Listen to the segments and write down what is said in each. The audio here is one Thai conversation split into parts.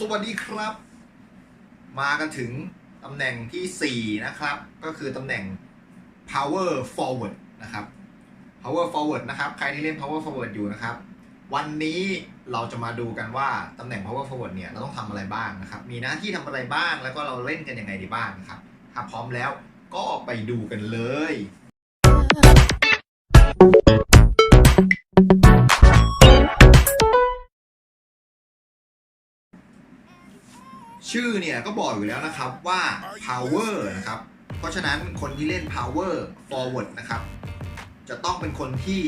สวัสดีครับ มากันถึงตำแหน่งทีสี่ 4 นะครับ ก็คือตำแหน่ง power forward นะครับ power forward นะครับ ใครที่เล่น power forward อยู่นะครับ วันนี้เราจะมาดูกันว่าตำแหน่ง power forward เนี่ยเราต้องทำอะไรบ้างนะครับ มีหน้าที่ทำอะไรบ้าง แล้วก็เราเล่นกันยังไงดีบ้างนะครับ ถ้าพร้อมแล้วก็ไปดูกันเลย ชื่อเนี่ยก็บอกอยู่แล้วนะครับว่า power นะครับ เพราะฉะนั้นคนที่เล่น power forward นะครับ จะต้องเป็นคนที่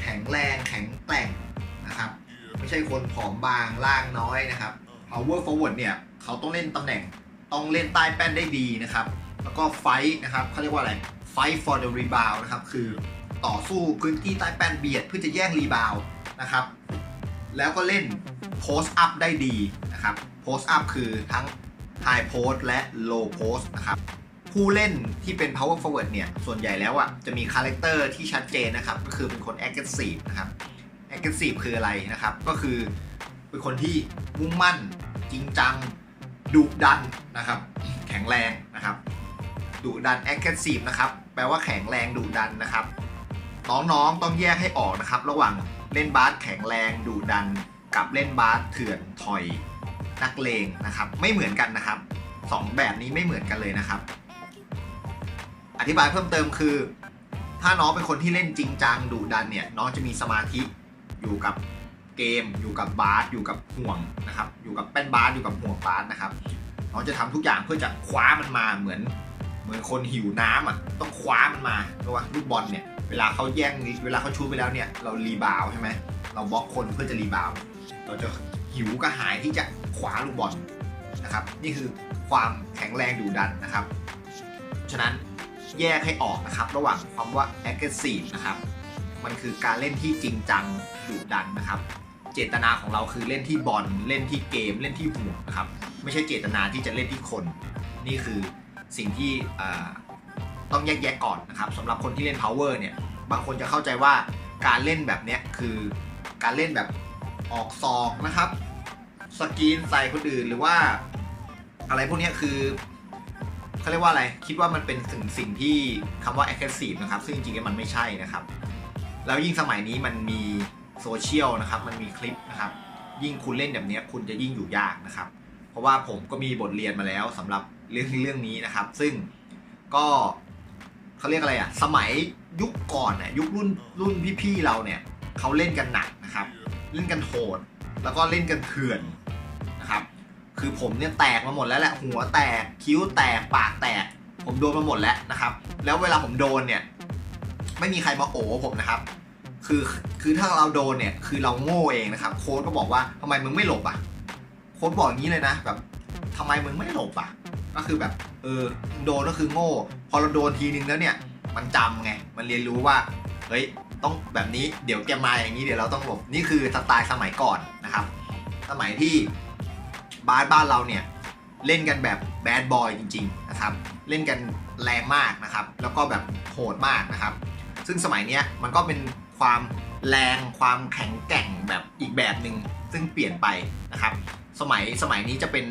แข็งแรงแข็งแกร่งนะครับ ไม่ใช่คนผอมบางล่างน้อยนะครับ power forward เนี่ยเขาต้องเล่นตำแหน่งต้องเล่นใต้แป้นได้ดีนะครับ แล้วก็ fight นะครับเขาเรียกว่าอะไร fight for the rebound นะครับ คือต่อสู้พื้นที่ใต้แป้นเบียดเพื่อจะแย่งรีบาวนะครับ แล้วก็เล่น post up ได้ดีนะครับ post up คือทั้ง high post และ low post นะครับผู้เล่นที่เป็น power forward เนี่ย ส่วนใหญ่แล้วอะจะมีคาแรคเตอร์ที่ชัดเจนนะครับ ก็คือเป็นคน aggressive นะครับ aggressive คืออะไรนะครับ ก็คือเป็นคนที่มุ่งมั่น จริงจังดุดันนะครับ แข็งแรงนะครับดุดัน aggressive นะครับ แปลว่าแข็งแรงดุดันนะครับ น้องๆต้องแยกให้ออกนะครับ ระหว่างเล่นบาสแข็งแรงดุดัน กับเล่นบาสเถื่อนถอย นักเลงนะครับ ไม่เหมือนกันนะครับสองแบบนี้ไม่เหมือนกันเลยนะครับ อธิบายเพิ่มเติมคือ ถ้าน้องเป็นคนที่เล่นจริงจังดุดันเนี่ยน้องจะมีสมาธิอยู่กับเกม อยู่กับบาสอยู่กับห่วงนะครับอยู่กับแป้นบาสอยู่กับห่วงบาสนะครับน้องจะทำทุกอย่างเพื่อจะคว้ามันมาเหมือนเหมือนคนหิวน้ำอะต้องคว้ามันมาเพราะว่าลูกบอลเนี่ยเวลาเขาแย่งเวลาเขาชูไปแล้วเนี่ยเรารีบาวใช่ไหมเราบล็อกคนเพื่อจะรีบาวเราจะ หิวกระหายที่จะคว้าลูกบอลนะครับ นี่คือความแข็งแรงดุดันนะครับ ฉะนั้นแยกให้ออกนะครับ ระหว่างความว่า aggressive นะครับ มันคือการเล่นที่จริงจังดุดันนะครับ เจตนาของเราคือเล่นที่บอลเล่นที่เกมเล่นที่ห่วนะครับ ไม่ใช่เจตนาที่จะเล่นที่คน นี่คือสิ่งที่ต้องแยกแยะก่อนนะครับสำหรับคนที่เล่น power เนี่ยบางคนจะเข้าใจว่าการเล่นแบบเนี้ยคือการเล่นแบบ ออกซองนะครับ สกรีนใส่คนอื่นหรือว่า อะไรพวกนี้คือเขาเรียกว่าอะไร คิดว่ามันเป็นสิ่งสิ่งที่คำว่า aggressive นะครับ ซึ่งจริงๆมันไม่ใช่นะครับ แล้วยิ่งสมัยนี้มันมีโซเชียลนะครับ มันมีคลิปนะครับ ยิ่งคุณเล่นแบบนี้คุณจะยิ่งอยู่ยากนะครับ เพราะว่าผมก็มีบทเรียนมาแล้วสำหรับเรื่องเรื่องนี้นะครับ ซึ่งก็เขาเรียกอะไรอะสมัยยุคก่อนเนี่ยยุครุ่นรุ่นพี่ๆเราเนี่ยเขาเล่นกันหนัก เล่นกันโหด แล้วก็เล่นกันเถื่อนนะครับ คือผมเนี่ยแตกมาหมดแล้วแหละ หัวแตก คิ้วแตก ปากแตก ผมโดนมาหมดแล้วนะครับ แล้วเวลาผมโดนเนี่ย ไม่มีใครมาโอ้ผมนะครับ คือ คือถ้าเราโดนเนี่ย คือเราโง่เองนะครับ โค้ชก็บอกว่าทำไมมึงไม่หลบอะ โค้ชบอกอย่างนี้เลยนะ แบบทำไมมึงไม่หลบอะ ก็คือแบบ เออ โดนก็คือโง่ พอเราโดนทีนึงแล้วเนี่ย มันจำไง มันเรียนรู้ว่า เฮ้ย ต้องแบบนี้เดี๋ยวแกมาอย่างนี้เดี๋ยวเราต้องหลบนี่คือสไตล์สมัยก่อนนะครับ สมัยที่บาสบ้านเราเนี่ยเล่นกันแบบแบดบอยจริงๆนะครับเล่นกันแรงมากนะครับ แล้วก็แบบโหดมากนะครับ ซึ่งสมัยนี้มันก็เป็นความแรงความแข็งแกร่งแบบอีกแบบหนึ่งซึ่งเปลี่ยนไปนะครับ สมัยสมัยนี้จะเป็น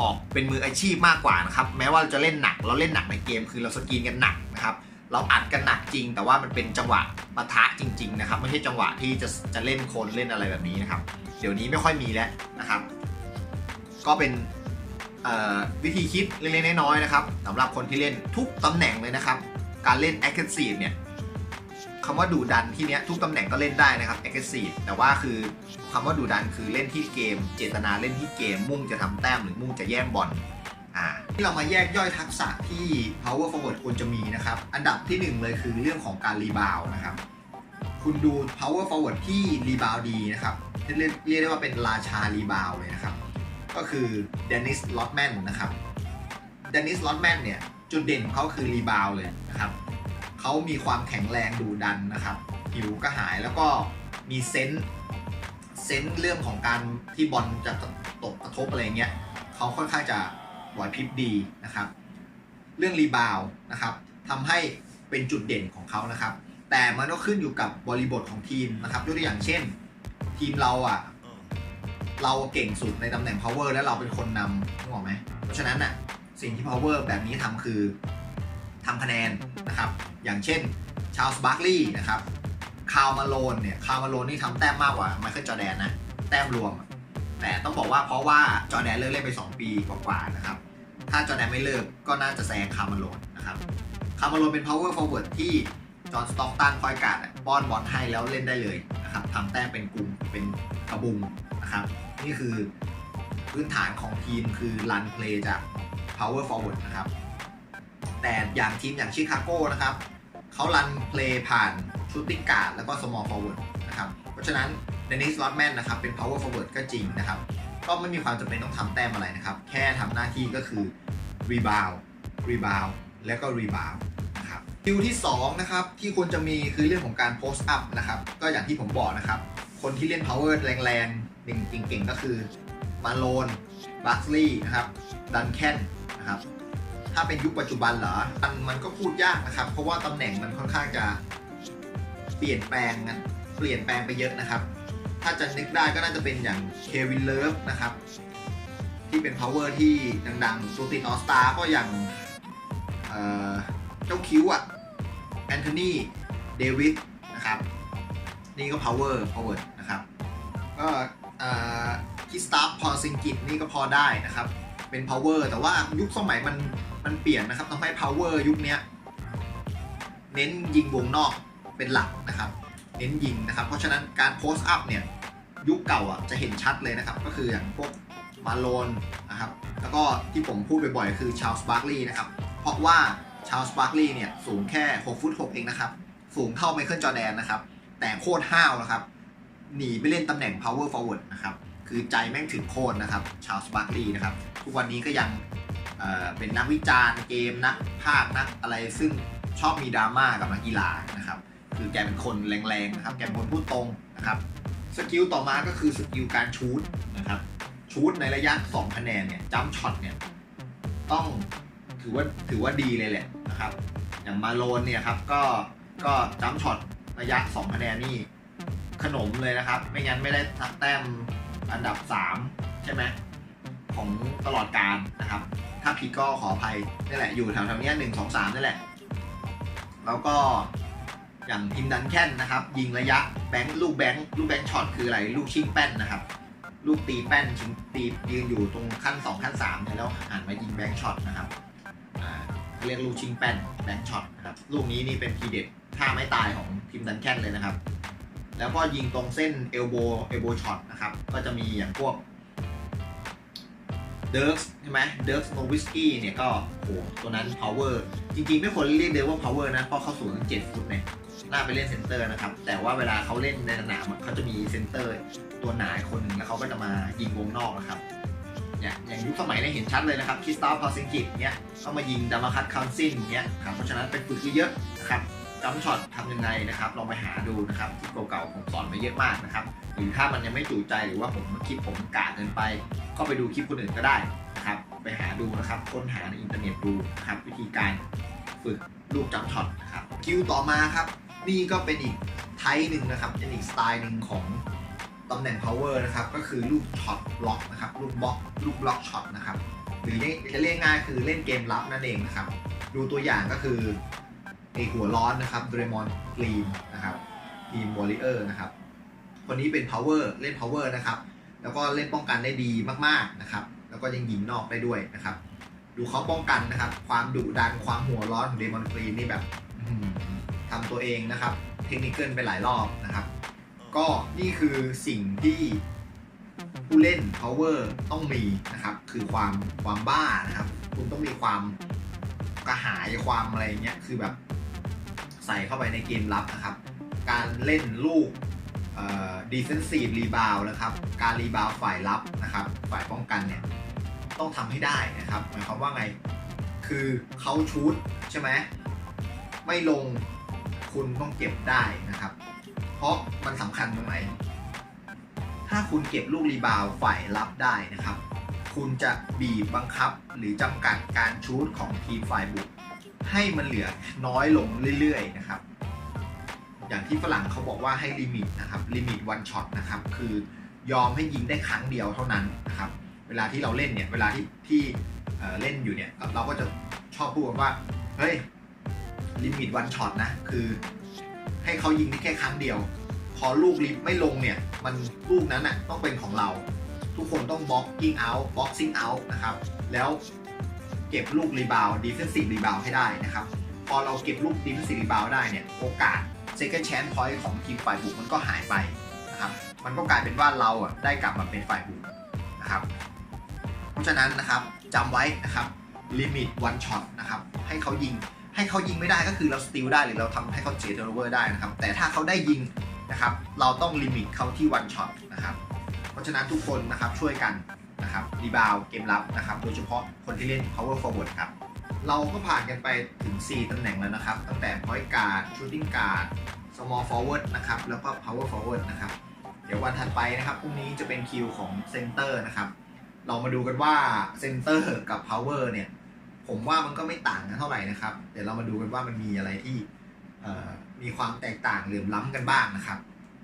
ออกเป็นมืออาชีพมากกว่านะครับ แม้ว่าเราจะเล่นหนักเราเล่นหนักในเกม คือเราสกรีนกันหนักนะครับ เราอัดกันหนักจริง แต่ว่ามันเป็นจังหวะปะทะจริง ๆ นะครับ ไม่ใช่จังหวะที่จะจะเล่นคนเล่นอะไรแบบนี้นะครับ เดี๋ยวนี้ไม่ค่อยมีแล้วนะครับ ก็เป็นวิธีคิดเล็กๆน้อยๆนะครับสำหรับคนที่เล่นทุกตำแหน่งเลยนะครับ การเล่น aggressive เนี่ยคำว่าดูดันที่เนี้ยทุกตำแหน่งก็เล่นได้นะครับ aggressive แต่ว่าคือคำว่าดูดันคือเล่นที่เกม เจตนาเล่นที่เกมมุ่งจะทำแต้มหรือมุ่งจะแย่งบอล ที่เรามาแยกย่อยทักษะที่ power forward ควรจะมีนะครับ อันดับที่หนึ่งเลยคือเรื่องของการรีบาวนะครับ คุณดู power forward ที่รีบาวดีนะครับเรียกเรียกได้ว่าเป็นราชารีบาวเลยนะครับ ก็คือเดนิสลอตแมนนะครับเดนิสลอตแมนเนี่ย จุดเด่นของเขาคือรีบาวเลยนะครับเขามีความแข็งแรงดูดันนะครับผิวกระหายแล้วก็มีเซนส์เซนส์เรื่องของการที่บอลจะตกกระทบอะไรเงี้ยเขาค่อนข้างจะ ไหวพริบดีนะครับ เรื่องรีบาวนะครับทำให้เป็นจุดเด่นของเขานะครับ แต่มันก็ขึ้นอยู่กับบริบทของทีมนะครับยกตัวอย่างเช่น ทีมเราอะเราเก่งสุดในตำแหน่ง power แล้วเราเป็นคนนำนึกไหมเพราะฉะนั้นน่ะสิ่งที่ power แบบนี้ทำคือทำคะแนนนะครับ อย่างเช่นชาลส์บาร์กลีย์นะครับคาวมาโลนเนี่ยคาวมาโลนนี่ทำแต้มมากกว่าไมเคิลจอแดนนะ แต้มรวม แต่ต้องบอกว่าเพราะว่าจอแดนเลิกเล่นไป 2 ปีกว่าๆนะครับ ถ้าจอแดนไม่เลิกก็น่าจะแซงคาร์มาโลนนะครับคาร์มาโลนเป็น power forward ที่จอห์นสต็อกตันคอยการ์ดป้อนบอลให้แล้วเล่นได้เลยนะครับทำแต้มเป็นกลุ่มเป็นกระบุงนะครับนี่คือพื้นฐานของทีมคือ run play จาก power forward นะครับ แต่อย่างทีมอย่างชิคาโก้นะครับเขา run play ผ่าน shooting guard แล้วก็ small forward นะครับ เพราะฉะนั้นเดนิสลอตแมนนะครับเป็น power forward ก็จริงนะครับ ก็ไม่มีความจำเป็นต้องทำแต้มอะไรนะครับ แค่ทำหน้าที่ก็คือ rebound rebound แล้วก็ rebound นะครับคิวที่2นะครับที่ควรจะมีคือเรื่องของการ post up นะครับก็อย่างที่ผมบอกนะครับ คนที่เล่น power แรงๆเก่งๆก็คือมาโลนบัคลีย์นะครับดันแคนนะครับถ้าเป็นยุคปัจจุบันเหรอมันมันก็พูดยากนะครับ เพราะว่าตำแหน่งมันค่อนข้างจะเปลี่ยนแปลงนเปลี่ยนแปลงไปเยอะนะครับ ถ้าจะนึกได้ก็น่าจะเป็นอย่างเควินเลิฟนะครับ ที่เป็น power ที่ดังๆตัวติดออสตาก็อย่างเเจ้าคิวอะแอนโทนีเดวิดนะครับ นี่ก็ power forward นะครับ ก็คิสตาร์พอซิงกิตนี่ก็พอได้นะครับ เป็น power แต่ว่ายุคสมัยมันมันเปลี่ยนนะครับทำให้ power ยุคนี้เน้นยิงวงนอกเป็นหลักนะครับ เน้นยิงนะครับ เพราะฉะนั้นการโพสต์อัพเนี่ยยุคเก่าอะจะเห็นชัดเลยนะครับ ก็คืออย่างพวกมาโลนนะครับ แล้วก็ที่ผมพูดบ่อยๆ คือชาลส์บาร์กลีย์นะครับ เพราะว่าชาลส์บาร์กลีย์เนี่ยสูงแค่6ฟุต6เองนะครับ สูงเท่าไมเคิลจอแดนนะครับ แต่โคตรห้าวนะครับ หนีไปเล่นตำแหน่ง power forward นะครับ คือใจแม่งถึงโคตรนะครับ ชาลส์บาร์กลีย์นะครับ ทุกวันนี้ก็ยังเเป็นนักวิจารณ์เกมนักภาคนักอะไรซึ่งชอบมีดราม่ากับนักกีฬานะครับ คือแกเป็นคนแรงๆนะครับแกเป็นคนพูดตรงนะครับสกิลต่อมาก็คือสกิลการชูตนะครับชูตในระยะ2คะแนนเนี่ยจัมช็อตเนี่ยต้องถือว่าถือว่าดีเลยแหละนะครับอย่างมาโลนเนี่ยครับก็ก็จัมช็อตระยะ2คะแนนนี่ขนมเลยนะครับ ไม่งั้นไม่ได้ทักแต้มอันดับ 3 ใช่ไหมของตลอดการนะครับ ถ้าผิดก็ขออภัยนี่แหละอยู่แถวๆนี้หนึ่งสองสามนี่แหละ แล้วก็ อย่างทีมดันแคนนะครับ ยิงระยะแบงค์ลูกแบงค์ลูกแบงค์ช็อตคืออะไร ลูกชิงแป้นนะครับ ลูกตีแป้นชิงตียืนอยู่ตรงขั้น 2 ขั้น3เนี่ยแล้วหันมายิงแบงค์ช็อตนะครับเรียกลูกชิงแป้นแบงค์ช็อตนะครับลูกนี้นี่เป็นทีเด็ดท่าไม่ตายของทีมดันแคนเลยนะครับ แล้วก็ยิงตรงเส้นเอลโบเอลโบช็อตนะครับ ก็จะมีอย่างพวกเดิร์กใช่ไหมเดิร์กโนวิสกี้เนี่ยก็โหตัวนั้น power จริงๆ ไม่ควรเรียกเดิร์กว่า power นะเพราะเขาสูงถึง7ฟุตเนี่ย น่าไปเล่นเซนเตอร์นะครับ แต่ว่าเวลาเขาเล่นในสนามเขาจะมีเซนเตอร์ ตัวหนาคนหนึ่งแล้วเขาก็จะมายิงวงนอกนะครับอย่างอย่างยุคสมัยเนี่ยเห็นชัดเลยนะครับคิสตาพอซิงกิตเนี่ยต้องมายิงดามาคัตคาวซินเนี่ยครับเพราะฉะนั้นไปฝึกเยอะๆนะครับจัมช็อตทำยังไงนะครับลองไปหาดูนะครับที่เก่าๆผมสอนมาเยอะมากนะครับหรือถ้ามันยังไม่จูใจหรือว่าผมคิดผมกาดเกินไป ก็ไปดูคลิปคนอื่นก็ได้นะครับไปหาดูนะครับค้นหาในอินเทอร์เน็ตดูนะครับวิธีการฝึกลูกจัมช็อตนะครับคิวต่อมาครับ นี่ก็เป็นอีกไทป์หนึ่งนะครับเป็นอีกสไตล์หนึ่งของตำแหน่ง power นะครับก็คือลูกช็อตบล็อกนะครับลูกบล็อกลูกบล็อกช็อตนะครับหรือจะเรียกง่ายคือเล่นเกมรับนั่นเองนะครับ ดูตัวอย่างก็คือไอหัวร้อนนะครับเดรมอนกรีนนะครับทีมวอริเออร์นะครับ คนนี้เป็น power เล่น power นะครับ แล้วก็เล่นป้องกันได้ดีมากๆนะครับ แล้วก็ยังยิงนอกได้ด้วยนะครับ ดูเขาป้องกันนะครับ ความดุดันความหัวร้อนของเดมอนกรีนนี่แบบ ทำตัวเองนะครับ เทคนิคเกิลไปหลายรอบนะครับ ก็นี่คือสิ่งที่ผู้เล่น power ต้องมีนะครับ คือความความบ้านะครับ คุณต้องมีความกระหายความอะไรเงี้ยคือแบบใส่เข้าไปในเกมรับนะครับ การเล่นลูกดีเฟนซีฟรีบาวนะครับ การรีบาวฝ่ายรับนะครับ ฝ่ายป้องกันเนี่ยต้องทำให้ได้นะครับ หมายความว่าไง คือเขาชูดใช่ไหม ไม่ลง คุณต้องเก็บได้นะครับ เพราะมันสำคัญตรงไหน ถ้าคุณเก็บลูกรีบาวฝ่ายรับได้นะครับ คุณจะบีบบังคับหรือจำกัดการชูดของทีมฝ่ายบุก ให้มันเหลือน้อยลงเรื่อยๆนะครับ อย่างที่ฝรั่งเขาบอกว่าให้ลิมิตนะครับลิมิตวันช็อตนะครับ คือยอมให้ยิงได้ครั้งเดียวเท่านั้นนะครับ เวลาที่เราเล่นเนี่ย เวลาที่ที่เเล่นอยู่เนี่ย เราก็จะชอบพูดว่า เฮ้ย ลิมิตวันช็อตนะ คือ ให้เขายิงได้แค่ครั้งเดียว พอลูกลิฟไม่ลงเนี่ย มันลูกนั้นน่ะต้องเป็นของเรา ทุกคนต้องบล็อกกิ้งเอาท์บ็อกซิ่งเอาท์นะครับ แล้วเก็บลูกรีบาวดีเฟนซีฟรีบาวให้ได้นะครับ พอเราเก็บลูกดีเฟนซีฟรีบาวได้เนี่ย โอกาส second chance point ของทีมฝ่ายบุกมันก็หายไปนะครับ มันก็กลายเป็นว่าเราอะได้กลับมาเป็นฝ่ายบุกนะครับ เพราะฉะนั้นนะครับจำไว้นะครับลิมิต one shot นะครับให้เขายิง ให้เขายิงไม่ได้ก็คือเราสติลได้หรือเราทำให้เขาเสียเทอร์โนเวอร์ได้นะครับ แต่ถ้าเขาได้ยิงนะครับ เราต้องลิมิตเขาที่ one shot นะครับ เพราะฉะนั้นทุกคนนะครับช่วยกันนะครับรีบาวเกมรับนะครับ โดยเฉพาะคนที่เล่น power forward ครับ เราก็ผ่านกันไปถึง 4 ตำแหน่งแล้วนะครับ ตั้งแต่ point guard shooting guard small forward นะครับ แล้วก็ power forward นะครับ เดี๋ยววันถัดไปนะครับพรุ่งนี้จะเป็นคิวของ center นะครับ เรามาดูกันว่า center กับ power เนี่ย ผมว่ามันก็ไม่ต่างกันเท่าไหร่นะครับ เดี๋ยวเรามาดูกันว่ามันมีอะไรที่มีความแตกต่างหลื่อมล้ำกันบ้างนะครับ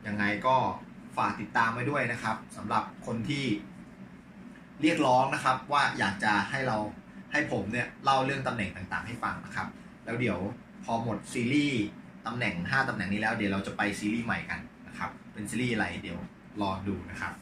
ยังไงก็ฝากติดตามไว้ด้วยนะครับสำหรับคนที่เรียกร้องนะครับ ว่าอยากจะให้เราให้ผมเนี่ยเล่าเรื่องตำแหน่งต่างๆ ให้ฟังนะครับ แล้วเดี๋ยวพอหมดซีรีส์ตำแหน่ง 5ตำแหน่งนี้แล้วเดี๋ยวเราจะไปซีรีส์ใหม่กันนะครับ เป็นซีรีส์อะไรเดี๋ยวรอดูนะครับ